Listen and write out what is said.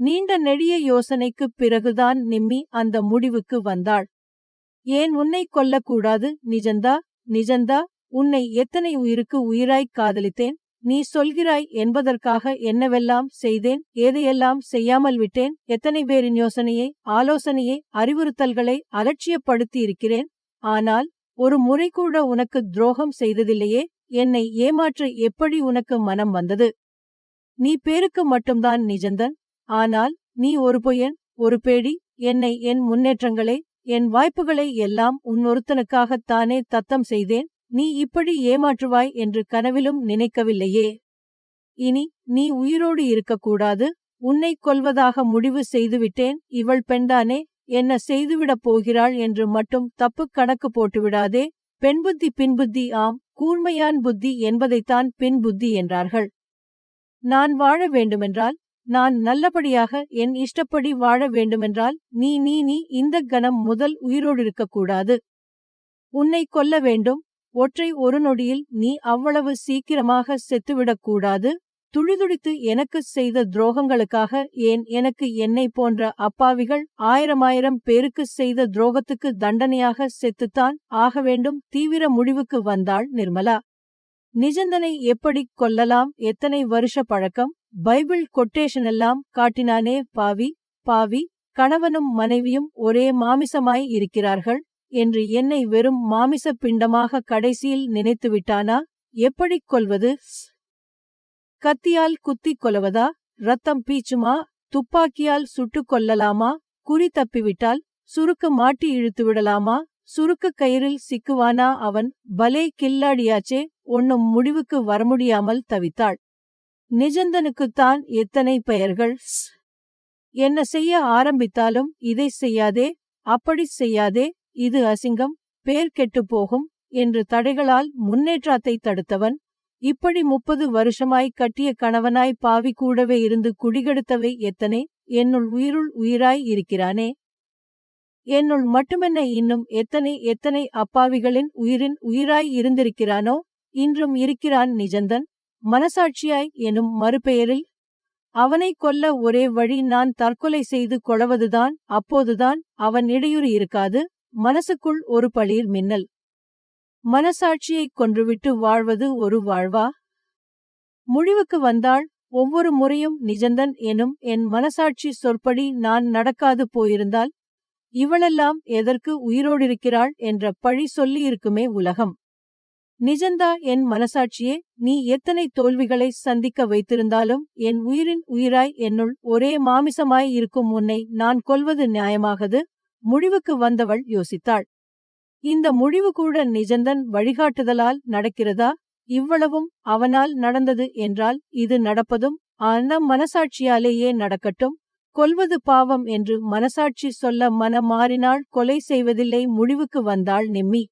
நீண்ட நெடிய யோசனைக்குப் பிறகுதான் நிம்மி அந்த முடிவுக்கு வந்தாள். ஏன் உன்னை கொல்லக்கூடாது நிஜந்தா? நிஜந்தா உன்னை எத்தனை உயிருக்கு உயிராய்க் காதலித்தேன்? நீ சொல்கிறாய் என்பதற்காக என்னவெல்லாம் செய்தேன்? ஏதையெல்லாம் செய்யாமல் விட்டேன்? எத்தனை பேரின் யோசனையை ஆலோசனையை அறிவுறுத்தல்களை அலட்சியப்படுத்தி இருக்கிறேன் ஆனால் ஒரு முறை கூட உனக்கு துரோகம் செய்ததில்லையே? என்னை ஏமாற்ற எப்படி உனக்கு மனம் வந்தது? நீ பேருக்கு மட்டும்தான் நிஜந்தன்? ஆனால் நீ ஒரு பொயன் ஒரு பேடி என்னை என் முன்னேற்றங்களை என் வாய்ப்புகளை எல்லாம் உன்னொருத்தனுக்காகத்தானே தத்தம் செய்தேன் நீ இப்படி ஏமாற்றுவாய் என்று கனவிலும் நினைக்கவில்லையே. இனி நீ உயிரோடு இருக்கக்கூடாது உன்னை கொல்வதாக முடிவு செய்துவிட்டேன் இவள் பெண்தானே என்ன செய்துவிடப் போகிறாள் என்று மட்டும் தப்பு கணக்கு போட்டுவிடாதே. பெண்புத்தி பின்புத்தி ஆம் கூர்மையான் புத்தி என்பதைத்தான் பின்புத்தி என்றார்கள். நான் வாழ வேண்டுமென்றால் நான் நல்லபடியாக என் இஷ்டப்படி வாழ வேண்டுமென்றால் நீ நீ நீ இந்த கணம் முதல் உயிரோடு இருக்கக்கூடாது. உன்னை கொல்ல வேண்டும். ஒற்றை ஒரு நொடியில் நீ அவ்வளவு சீக்கிரமாக செத்துவிடக்கூடாது துடிதுடித்து எனக்கு செய்த துரோகங்களுக்காக ஏன் எனக்கு என்னை போன்ற அப்பாவிகள் ஆயிரமாயிரம் பேருக்கு செய்த துரோகத்துக்கு தண்டனையாக செத்துத்தான் ஆக வேண்டும் தீவிர முடிவுக்கு வந்தாள் நிர்மலா. நிஜந்தனை எப்படி கொல்லலாம் எத்தனை வருஷ பழக்கம்? பைபிள் கொட்டேஷன் எல்லாம் காட்டினானே பாவி பாவி கணவனும் மனைவியும் ஒரே மாமிசமாய் இருக்கிறார்கள் என்று என்னை வெறும் மாமிச பிண்டமாக கடைசியில் நினைத்து விட்டானா? எப்படிக் கொல்வது கத்தியால் குத்திக் கொலவதா ரத்தம் பீச்சுமா? துப்பாக்கியால் சுட்டுக் கொல்லலாமா குறி தப்பிவிட்டால் சுருக்கு மாட்டி இழுத்து விடலாமா? சுருக்கு கயிறில் சிக்குவானா அவன்? பலே கில்லாடியாச்சே ஒன்னும் முடிவுக்கு வரமுடியாமல் தவித்தாள். நிஜந்தனுக்குத்தான் எத்தனை பெயர்கள்? என்ன செய்ய ஆரம்பித்தாலும் இதை செய்யாதே அப்படி செய்யாதே இது அசிங்கம் பேர் கெட்டுப் போகும் என்று தடைகளால் முன்னேற்றத்தை தடுத்தவன் இப்படி முப்பது வருஷமாய் கட்டிய கணவனாய் பாவி கூடவே இருந்து குடிகெடுத்தவை எத்தனை? என்னுள் உயிருள் உயிராய் இருக்கிறானே. என்னுள் மட்டுமென்ன இன்னும் எத்தனை எத்தனை அப்பாவிகளின் உயிரின் உயிராய் இருந்திருக்கிறானோ இன்றும் இருக்கிறான் நிஜந்தன். மனசாட்சியாய் எனும் மறுபெயரில் அவனை கொல்ல ஒரே வழி நான் தற்கொலை செய்து கொளவதுதான் அப்போதுதான் அவன் இடையூறு இருக்காது. மனசுக்குள் ஒரு பளிர் மின்னல். மனசாட்சியைக் கொன்றுவிட்டு வாழ்வது ஒரு வாழ்வா? முடிவுக்கு வந்தாள். ஒவ்வொரு முறையும் நிஜந்தன் எனும் என் மனசாட்சி சொற்படி நான் நடக்காது போயிருந்தால் இவளெல்லாம் எதற்கு உயிரோடிருக்கிறாள் என்ற பழி சொல்லியிருக்குமே உலகம். நிஜந்தா என் மனசாட்சியே நீ எத்தனை தோல்விகளை சந்திக்க வைத்திருந்தாலும் என் உயிரின் உயிராய் என்னுள் ஒரே மாமிசமாய் இருக்கும் உன்னை நான் கொல்வது நியாயமாகது? முடிவுக்கு வந்தவள் யோசித்தாள். இந்த முடிவு கூட நிஜந்தன் வழிகாட்டுதலால் நடக்கிறதா? இவ்வளவும் அவனால் நடந்தது என்றால் இது நடப்பதும் அந்த மனசாட்சியாலேயே நடக்கட்டும். கொல்வது பாவம் என்று மனசாட்சி சொல்ல மன மாறினாள் கொலை செய்வதில்லை முடிவுக்கு வந்தாள் நிம்மி.